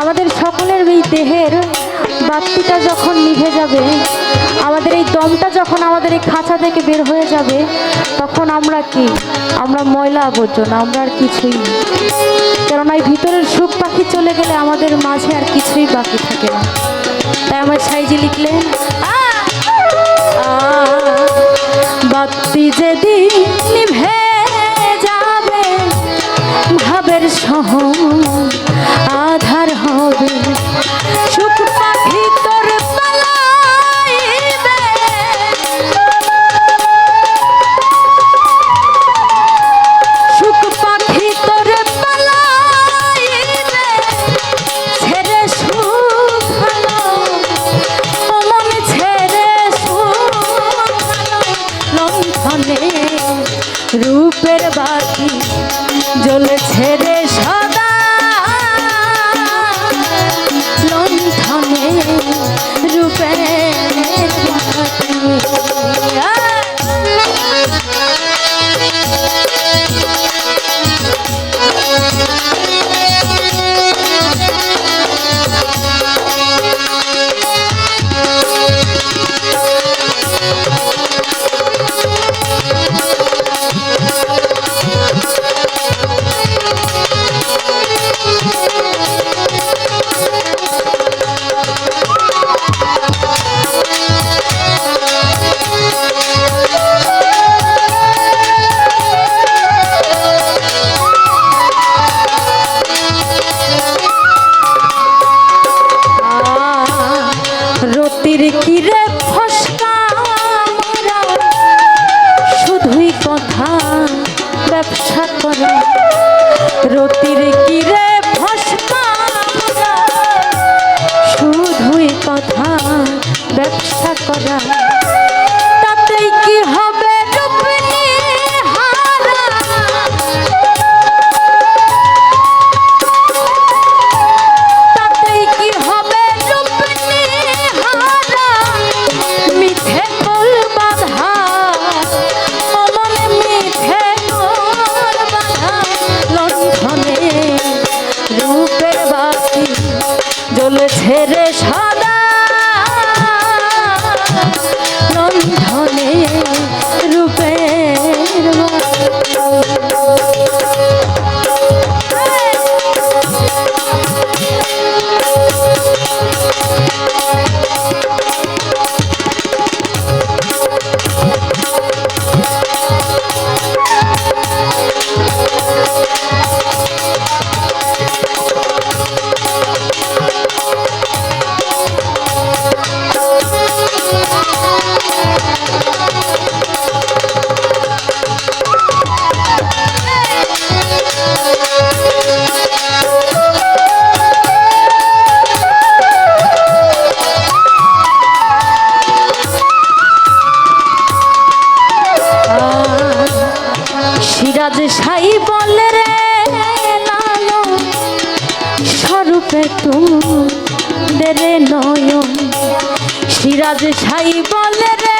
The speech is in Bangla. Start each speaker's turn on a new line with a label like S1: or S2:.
S1: আমাদের সকলের এই দেহের বাতিটা যখন নিভে যাবে, আমাদের এই দমটা যখন আমাদের এই খাঁচা থেকে বের হয়ে যাবে, তখন আমরা কি? আমরা ময়লা আবর্জনা, আমরা আর কিছুই কেননা এই ভিতরের সুখ পাখি চলে গেলে আমাদের মাঝে আর কিছুই বাকি থাকে না। তাই আমার সাইজি লিখলেন বাতি যেদিন Yeah. সিরাজ সাই বলে রে নানো স্বরূপে তুমি রে সিরাজ সাই বলে রে